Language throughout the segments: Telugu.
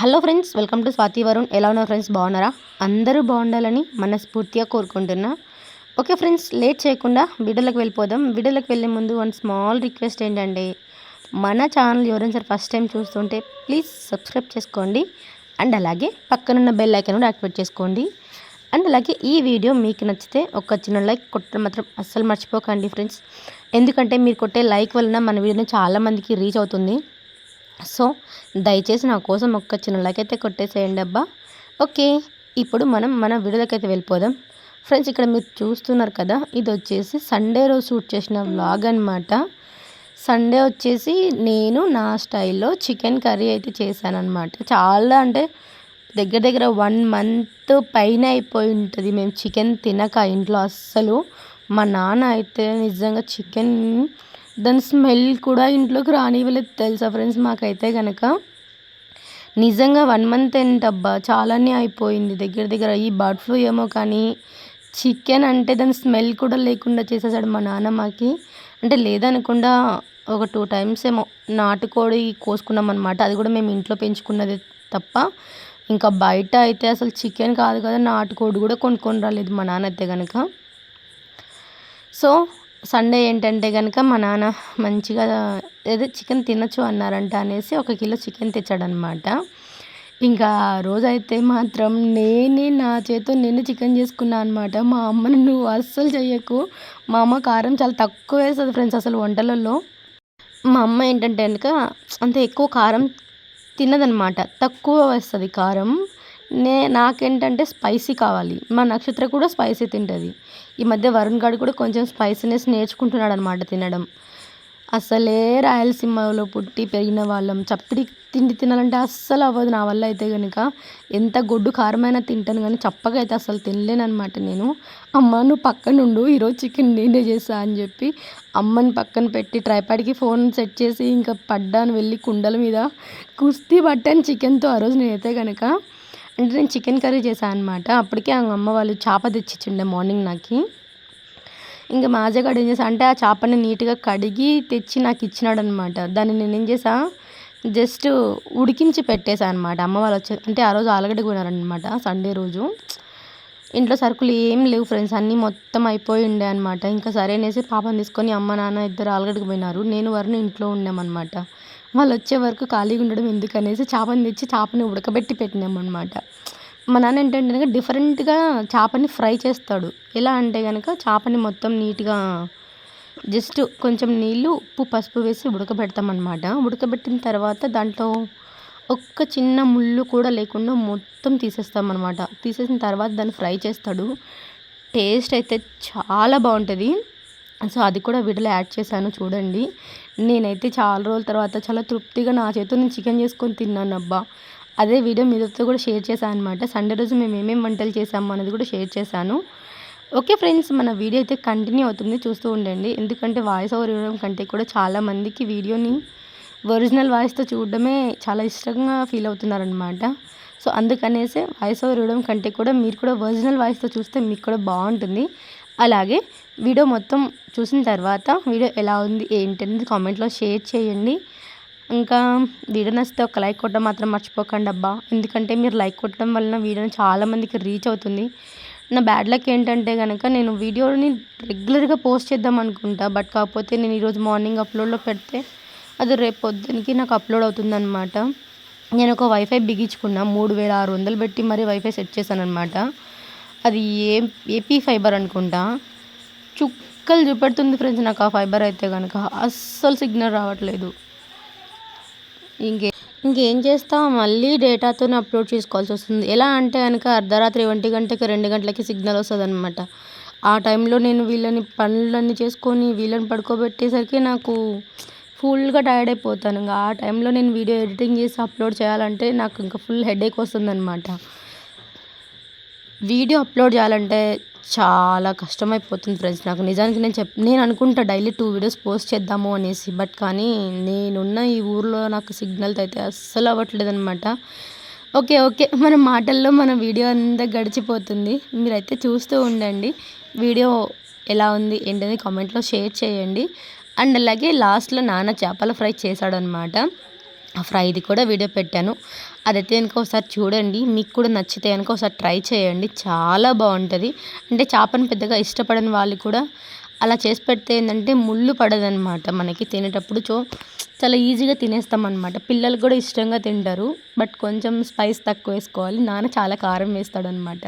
Hello friends welcome to Swathi Varun. ఎలా ఉన్నారు ఫ్రెండ్స్? బాగున్నారా? అందరూ బాగుండాలని మనస్ఫూర్తిగా కోరుకుంటున్నా. ఓకే ఫ్రెండ్స్ లేట్ చేయకుండా వీడియోలకు వెళ్ళిపోదాం. వీడియోలకు వెళ్ళే ముందు వన్ స్మాల్ రిక్వెస్ట్ ఏంటంటే మన ఛానల్ ఎవరైనా సరే ఫస్ట్ టైం చూస్తుంటే ప్లీజ్ సబ్స్క్రైబ్ చేసుకోండి. అండ్ అలాగే పక్కనున్న బెల్ ఐకన్ కూడా యాక్టివేట్ చేసుకోండి. అండ్ అలాగే ఈ వీడియో మీకు నచ్చితే ఒక చిన్న లైక్ కొట్టడం మాత్రం అస్సలు మర్చిపోకండి ఫ్రెండ్స్. ఎందుకంటే మీరు కొట్టే లైక్ వలన మన వీడియోని చాలామందికి రీచ్ అవుతుంది. సో దయచేసి నా కోసం ఒక్క చిన్న లైక్ అయితే కొట్టేసేయండి అబ్బా. ఓకే ఇప్పుడు మనం మన వీడియోలోకి అయితే వెళ్ళిపోదాం. ఫ్రెండ్స్ ఇక్కడ మీరు చూస్తున్నారు కదా ఇది వచ్చేసి సండే రోజు షూట్ చేసిన వ్లాగ్ అనమాట సండే వచ్చేసి నేను నా స్టైల్లో చికెన్ కర్రీ అయితే చేశాను చాలా అంటే దగ్గర దగ్గర వన్ మంత్ పైన అయిపోయి ఉంటుంది. మేము చికెన్ తినక ఇంట్లో అస్సలు. మా నాన్న అయితే నిజంగా చికెన్ దాని స్మెల్ కూడా ఇంట్లోకి రానివ్వలేదు తెలుసా ఫ్రెండ్స్? మాకైతే కనుక నిజంగా వన్ మంత్ ఏంటబ్బా చాలానే అయిపోయింది. దగ్గర దగ్గర ఈ బర్డ్ ఫ్లూ ఏమో కానీ చికెన్ అంటే దాని స్మెల్ కూడా లేకుండా చేసేసాడు మా నాన్న మాకి. అంటే లేదనకుండా ఒక టూ టైమ్స్ ఏమో నాటుకోడి కోసుకున్నాం అనమాట అది కూడా మేము ఇంట్లో పెంచుకున్నది తప్ప ఇంకా బయట అయితే అసలు చికెన్ కాదు కదా నాటుకోడి కూడా కొనుక్కొని రాలేదు మా నాన్న అయితే కనుక సో సండే ఏంటంటే కనుక మా నాన్న మంచిగా ఏదో చికెన్ తినచ్చు అన్నారంట అనేసి ఒక కిలో చికెన్ తెచ్చాడనమాట ఇంకా ఆ రోజైతే మాత్రం నేనే నా చేతితో నేను చికెన్ చేసుకున్నా అనమాట మా అమ్మని నువ్వు అస్సలు చెయ్యకు. మా అమ్మ కారం చాలా తక్కువ వేస్తుంది ఫ్రెండ్స్ అసలు వంటలలో. మా అమ్మ ఏంటంటే కనుక అంత ఎక్కువ కారం తినదనమాట తక్కువ వేస్తుంది కారం. నే నాకేంటంటే స్పైసీ కావాలి. మా నక్షత్ర కూడా స్పైసీ తింటుంది. ఈ మధ్య వరుణ్ గాడు కూడా కొంచెం స్పైసీనెస్ నేర్చుకుంటున్నాడు అనమాట తినడం. అసలే రాయలసీమలో పుట్టి పెరిగిన వాళ్ళం. చప్పటి తిండి తినాలంటే అస్సలు అవ్వదు నా వల్ల అయితే కనుక ఎంత గొడ్డు కారమైనా తింటాను కానీ చప్పగా అయితే అసలు తినలేనమాట నేను. అమ్మ నువ్వు పక్కనుండు ఈరోజు చికెన్ నేనే చేసా అని చెప్పి అమ్మని పక్కన పెట్టి ట్రైపాడ్కి ఫోన్ సెట్ చేసి ఇంకా పడ్డాను వెళ్ళి కుండల మీద. కుస్తీ పట్టాను చికెన్తో ఆ రోజు నేనైతే కనుక అంటే నేను చికెన్ కర్రీ చేశాను అనమాట అప్పటికే అమ్మ వాళ్ళు చేప తెచ్చిచ్చిండే మార్నింగ్ నాకు. ఇంకా మాజగాడు ఏం చేసా అంటే ఆ చేపని నీట్గా కడిగి తెచ్చి నాకు ఇచ్చినాడు అనమాట దాన్ని నేను ఏం చేసా జస్ట్ ఉడికించి పెట్టేసా అనమాట అమ్మ వాళ్ళు వచ్చే అంటే ఆ రోజు ఆలుగడ్డ కొనారనమాట సండే రోజు. ఇంట్లో సరుకులు ఏం లేవు ఫ్రెండ్స్ అన్నీ మొత్తం అయిపోయి ఉండే అనమాట ఇంకా సరే అనేసి పాపం తీసుకొని అమ్మ నాన్న ఇద్దరు ఆలుగడ్డకు పోయినారు. నేను వారిని ఇంట్లో ఉన్నామన్నమాట. వాళ్ళు వచ్చే వరకు ఖాళీగా ఉండడం ఎందుకనేసి చేపని తెచ్చి చేపని ఉడకబెట్టి పెట్టినామన్నమాట. మా నాన్న ఏంటంటే కనుక డిఫరెంట్గా చేపని ఫ్రై చేస్తాడు. ఎలా అంటే కనుక చేపని మొత్తం నీట్గా జస్ట్ కొంచెం నీళ్ళు ఉప్పు పసుపు వేసి ఉడకబెడతామన్నమాట. ఉడకబెట్టిన తర్వాత దాంట్లో ఒక్క చిన్న ముళ్ళు కూడా లేకుండా మొత్తం తీసేస్తామన్నమాట. తీసేసిన తర్వాత దాన్ని ఫ్రై చేస్తాడు. టేస్ట్ అయితే చాలా బాగుంటుంది. సో అది కూడా వీడియోలో యాడ్ చేశాను చూడండి. నేనైతే చాలా రోజుల తర్వాత చాలా తృప్తిగా నా చేతితో నేను చికెన్ చేసుకొని తిన్నాను అబ్బా. అదే వీడియో మీతో కూడా షేర్ చేశాను అనమాట సండే రోజు మేము ఏమేమి వంటలు చేసాము అనేది కూడా షేర్ చేశాను. ఓకే ఫ్రెండ్స్ మన వీడియో అయితే కంటిన్యూ అవుతుంది. చూస్తూ ఉండండి. ఎందుకంటే వాయిస్ ఓవర్ ఇవ్వడం కంటే కూడా చాలామందికి వీడియోని ఒరిజినల్ వాయిస్తో చూడడమే చాలా ఇష్టంగా ఫీల్ అవుతున్నారనమాట సో అందుకనేసే వాయిస్ ఓవర్ ఇవ్వడం కంటే కూడా మీరు కూడా ఒరిజినల్ వాయిస్తో చూస్తే మీకు కూడా బాగుంటుంది. అలాగే వీడియో మొత్తం చూసిన తర్వాత వీడియో ఎలా ఉంది ఏంటనేది కామెంట్లో షేర్ చేయండి. ఇంకా వీడియో నచ్చితే ఒక లైక్ కొట్టడం మాత్రం మర్చిపోకండి అబ్బా. ఎందుకంటే మీరు లైక్ కొట్టడం వలన వీడియోని చాలామందికి రీచ్ అవుతుంది. నా బ్యాడ్ లక్ ఏంటంటే కనుక నేను వీడియోని రెగ్యులర్గా పోస్ట్ చేద్దాం అనుకుంటా. బట్ కాకపోతే నేను ఈరోజు మార్నింగ్ అప్లోడ్లో పెడితే అది రేపు పొద్దునకి నాకు అప్లోడ్ అవుతుందన్నమాట. నేను ఒక వైఫై బిగించుకున్నా. మూడు వేల ఆరు వందలు పెట్టి మరీ వైఫై సెట్ చేశాను అనమాట అది ఏ ఏపీ ఫైబర్ అనుకుంటా. చుక్కలు చూపెడుతుంది ఫ్రెండ్స్ నాకు ఆ ఫైబర్ అయితే కనుక అస్సలు సిగ్నల్ రావట్లేదు. ఇంకే ఇంకేం చేస్తా? మళ్ళీ డేటాతో అప్లోడ్ చేసుకోవాల్సి వస్తుంది. ఎలా అంటే కనుక అర్ధరాత్రి ఒంటి గంటకి రెండు గంటలకి సిగ్నల్ వస్తుంది అనమాట ఆ టైంలో నేను వీళ్ళని పనులన్నీ చేసుకొని వీళ్ళని పడుకోబెట్టేసరికి నాకు ఫుల్గా టైర్డ్ అయిపోతాను. ఇంకా ఆ టైంలో నేను వీడియో ఎడిటింగ్ చేసి అప్లోడ్ చేయాలంటే నాకు ఇంకా ఫుల్ హెడేక్ వస్తుంది అనమాట వీడియో అప్లోడ్ చేయాలంటే చాలా కష్టమైపోతుంది ఫ్రెండ్స్. నాకు నిజానికి నేను చెప్ నేను అనుకుంటా డైలీ టూ వీడియోస్ పోస్ట్ చేద్దాము అనేసి. బట్ కానీ నేనున్న ఈ ఊర్లో నాకు సిగ్నల్ అయితే అస్సలు అవ్వట్లేదు అనమాట ఓకే ఓకే. మన మాటల్లో మన వీడియో అంతా గడిచిపోతుంది. మీరైతే చూస్తూ ఉండండి. వీడియో ఎలా ఉంది ఏంటని కామెంట్లో షేర్ చేయండి. అండ్ అలాగే లాస్ట్లో నాన్న చేపల ఫ్రై చేశాడనమాట ఆ ఫ్రైది కూడా వీడియో పెట్టాను. అదైతే కనుక ఒకసారి చూడండి. మీకు కూడా నచ్చితే కనుక ఒకసారి ట్రై చేయండి. చాలా బాగుంటుంది. అంటే చేపను పెద్దగా ఇష్టపడని వాళ్ళు కూడా అలా చేసి పెడితే ఏంటంటే ముళ్ళు పడదనమాట మనకి తినేటప్పుడు. చో చాలా ఈజీగా తినేస్తాం అనమాట పిల్లలు కూడా ఇష్టంగా తింటారు. బట్ కొంచెం స్పైస్ తక్కువ వేసుకోవాలి. నాన్న చాలా కారం వేస్తాడనమాట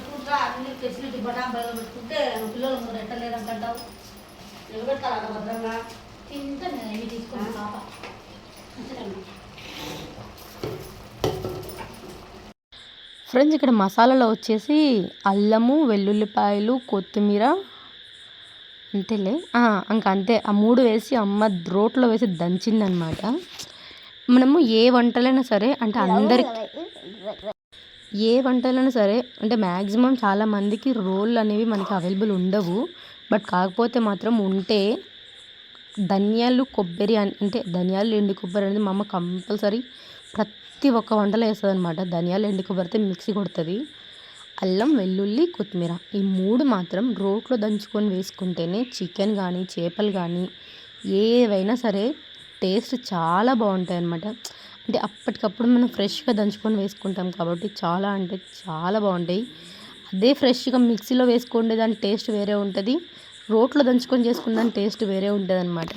పెట్టుకుంటా అన్ని తెచ్చినట్టు బటాబాయిలో పెట్టుకుంటే పిల్లలు ముందు ఎట్టలేదంటావు నిలబెట్టాలి అక్కడ భద్రంగా. తింటా నేను ఇవి తీసుకుని పాప. ఫ్రెండ్స్ ఇక్కడ మసాలాలో వచ్చేసి అల్లము వెల్లుల్లిపాయలు కొత్తిమీర అంతేలే. ఇంక అంతే. ఆ మూడు వేసి అమ్మ రోట్లో వేసి దంచిందనమాట. మనము ఏ వంటలైనా సరే అంటే అందరికి ఏ వంటలైనా సరే అంటే మ్యాక్సిమం చాలా మందికి రోళ్ళు అనేవి మనకి అవైలబుల్ ఉండవు. బట్ కాకపోతే మాత్రం ఉంటే ధనియాలు కొబ్బరి అంటే ధనియాలు ఎండు కొబ్బరి అనేది మా అమ్మ కంపల్సరీ ప్రతి ఒక్క వంటలో వేస్తుంది అనమాట ధనియాలు ఎండు కొబ్బరితో మిక్సీ కొడుతుంది. అల్లం వెల్లుల్లి కొత్తిమీర ఈ మూడు మాత్రం రోట్లో దంచుకొని వేసుకుంటేనే చికెన్ కానీ చేపలు కానీ ఏవైనా సరే టేస్ట్ చాలా బాగుంటాయి అన్నమాట అంటే అప్పటికప్పుడు మనం ఫ్రెష్గా దంచుకొని వేసుకుంటాం కాబట్టి చాలా అంటే చాలా బాగుంటాయి. అదే ఫ్రెష్గా మిక్సీలో వేసుకుంటే దాని టేస్ట్ వేరే ఉంటుంది. రోట్లో దంచుకొని చేసుకున్న దాని టేస్ట్ వేరే ఉంటుంది అనమాట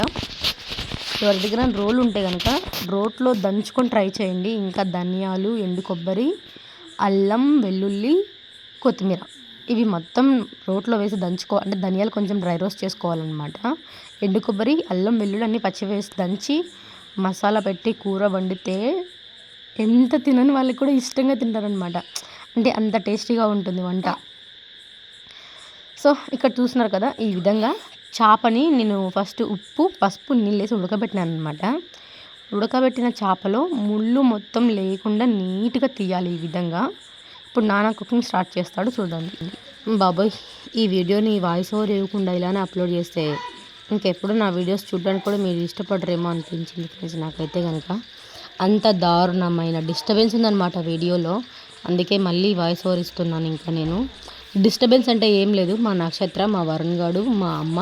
ఎవరి దగ్గర రోలు ఉంటే కనుక రోట్లో దంచుకొని ట్రై చేయండి. ఇంకా ధనియాలు ఎండు కొబ్బరి అల్లం వెల్లుల్లి కొత్తిమీర. ఇవి మొత్తం రోట్లో వేసి దంచుకో అంటే ధనియాలు కొంచెం డ్రై రోస్ట్ చేసుకోవాలన్నమాట. ఎండు కొబ్బరి అల్లం వెల్లుల్లి అన్నీ పచ్చి వేసి దంచి మసాలా పెట్టి కూర వండితే ఎంత తినని వాళ్ళకి కూడా ఇష్టంగా తింటారనమాట అంటే అంత టేస్టీగా ఉంటుంది వంట. సో ఇక్కడ చూస్తున్నారు కదా ఈ విధంగా చేపని నేను ఫస్ట్ ఉప్పు పసుపు నీళ్ళేసి ఉడకబెట్టినాను అనమాట ఉడకబెట్టిన చేపలో ముళ్ళు మొత్తం లేకుండా నీట్గా తీయాలి ఈ విధంగా. ఇప్పుడు నాన్న కుకింగ్ స్టార్ట్ చేస్తాడు చూడండి బాబాయ్ ఈ వీడియోని వాయిస్ ఓవర్ ఇవ్వకుండా ఇలానే అప్లోడ్ చేస్తే ఇంకెప్పుడు నా వీడియోస్ చూడడానికి కూడా మీరు ఇష్టపడరేమో అనిపించింది ఫ్రెండ్స్ నాకైతే కనుక అంత దారుణమైన డిస్టర్బెన్స్ ఉందన్నమాట వీడియోలో. అందుకే మళ్ళీ వాయిస్ ఓవర్ ఇస్తున్నాను ఇంకా నేను. డిస్టర్బెన్స్ అంటే ఏం లేదు. మా నక్షత్ర మా వరుణ్ గారు మా అమ్మ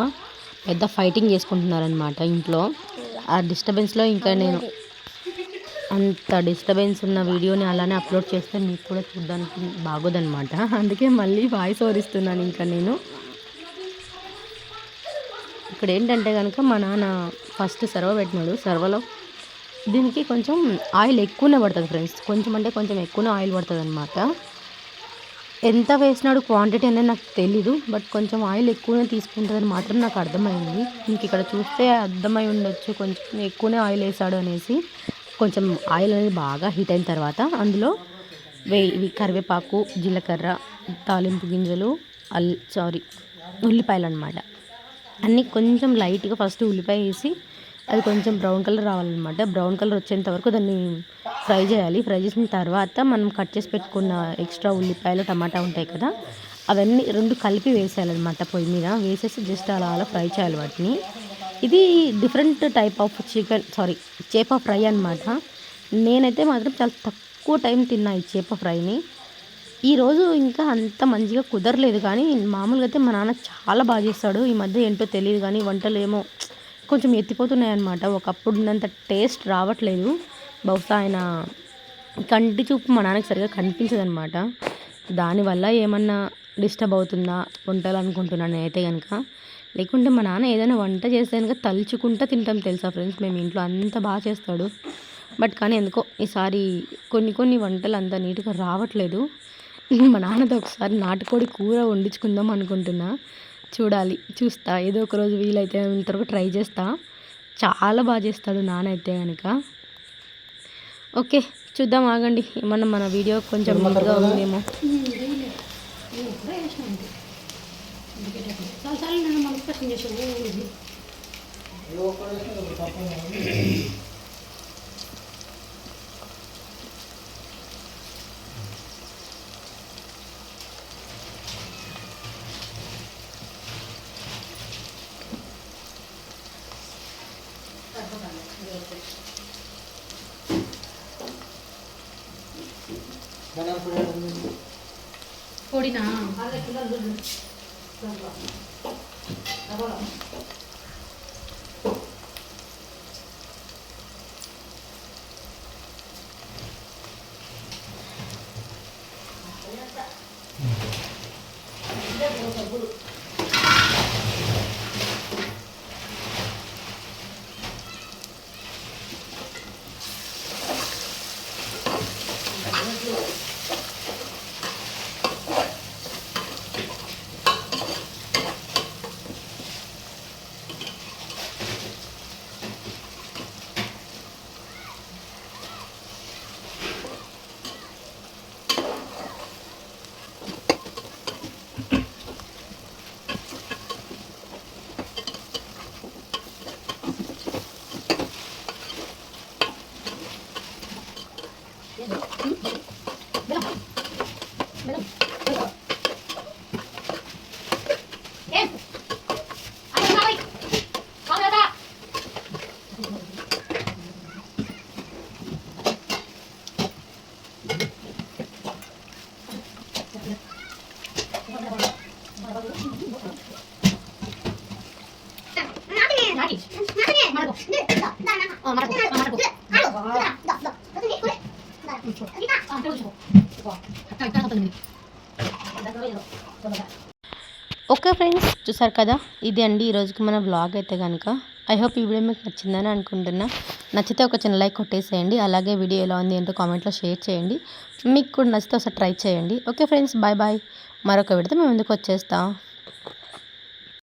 పెద్ద ఫైటింగ్ చేసుకుంటున్నారనమాట ఇంట్లో. ఆ డిస్టర్బెన్స్లో ఇంకా నేను అంత డిస్టర్బెన్స్ ఉన్న వీడియోని అలానే అప్లోడ్ చేస్తే మీకు కూడా చూడడానికి బాగోదనమాట అందుకే మళ్ళీ వాయిస్ ఓవర్ ఇస్తున్నాను ఇంకా నేను. ఇక్కడ ఏంటంటే కనుక మా నాన్న ఫస్ట్ సర్వ పెట్టినాడు. సర్వలో దీనికి కొంచెం ఆయిల్ ఎక్కువనే పడుతుంది ఫ్రెండ్స్. కొంచెం అంటే కొంచెం ఎక్కువనే ఆయిల్ పడుతుంది అనమాట ఎంత వేసినాడు క్వాంటిటీ అనేది నాకు తెలీదు. బట్ కొంచెం ఆయిల్ ఎక్కువనే తీసుకుంటుందని మాత్రం నాకు అర్థమైంది. మీకు ఇక్కడ చూస్తే అర్థమై ఉండొచ్చు. కొంచెం ఎక్కువనే ఆయిల్ వేసాడు అనేసి కొంచెం ఆయిల్ అనేది బాగా హీట్ అయిన తర్వాత అందులో వే కరివేపాకు జీలకర్ర తాలింపు గింజలు అల్ సారీ ఉల్లిపాయలు అనమాట అన్నీ కొంచెం లైట్గా ఫస్ట్ ఉల్లిపాయ వేసి అది కొంచెం బ్రౌన్ కలర్ రావాలన్నమాట. బ్రౌన్ కలర్ వచ్చేంత వరకు దాన్ని ఫ్రై చేయాలి. ఫ్రై చేసిన తర్వాత మనం కట్ చేసి పెట్టుకున్న ఎక్స్ట్రా ఉల్లిపాయలు టమాటా ఉంటాయి కదా అవన్నీ రెండు కలిపి వేసేయాలన్నమాట పొయ్యి మీద. వేసేసి జస్ట్ అలా అలా ఫ్రై చేయాలి వాటిని. ఇది different type of chicken sorry చేప ఫ్రై అనమాట నేనైతే మాత్రం చాలా తక్కువ టైం తిన్నా ఈ చేప ఫ్రైని. ఈరోజు ఇంకా అంత మంచిగా కుదరలేదు కానీ మామూలుగా అయితే మా నాన్న చాలా బాగా చేస్తాడు. ఈ మధ్య ఏంటో తెలియదు కానీ వంటలు ఏమో కొంచెం ఎత్తిపోతున్నాయి అనమాట ఒకప్పుడు ఉన్నంత టేస్ట్ రావట్లేదు. బహుశా ఆయన కంటి చూపు మా నాన్నకి సరిగా కనిపించదు అనమాట దానివల్ల ఏమన్నా డిస్టర్బ్ అవుతుందా? వంటలు అనుకుంటున్నాను నేనైతే కనుక లేకుంటే మా నాన్న ఏదైనా వంట చేస్తే కనుక తలుచుకుంటా తింటాం తెలుసా ఫ్రెండ్స్? మేము ఇంట్లో అంత బాగా చేస్తాడు. బట్ కానీ ఎందుకో ఈసారి కొన్ని కొన్ని వంటలు అంత నీట్గా రావట్లేదు. మా నాన్నతో ఒకసారి నాటుకోడి కూర వండించుకుందాం అనుకుంటున్నా. చూడాలి చూస్తా. ఏదో ఒక రోజు వీలైతే ఇంతవరకు ట్రై చేస్తా. చాలా బాగా చేస్తాడు నాన్న అయితే కనుక ఓకే చూద్దాం ఆగండి. ఏమన్నా మన వీడియో కొంచెం ముందుగా ఉందేమో. చాలాసార్లు నేను మనసు చేసాను పొడినా ఓకే ఫ్రెండ్స్ చూసారు కదా? ఇది అండి ఈరోజుకి మన బ్లాగ్ అయితే కనుక ఐ హోప్ ఈ వీడియో మీకు నచ్చిందని అనుకుంటున్నా. నచ్చితే ఒక చిన్న లైక్ కొట్టేసేయండి. అలాగే వీడియో ఎలా ఉంది ఏంటో కామెంట్లో షేర్ చేయండి. మీకు కూడా నచ్చితే ఒకసారి ట్రై చేయండి. ఓకే ఫ్రెండ్స్ బాయ్ బాయ్ మరొక విడితే మేము ముందుకు వచ్చేస్తాం.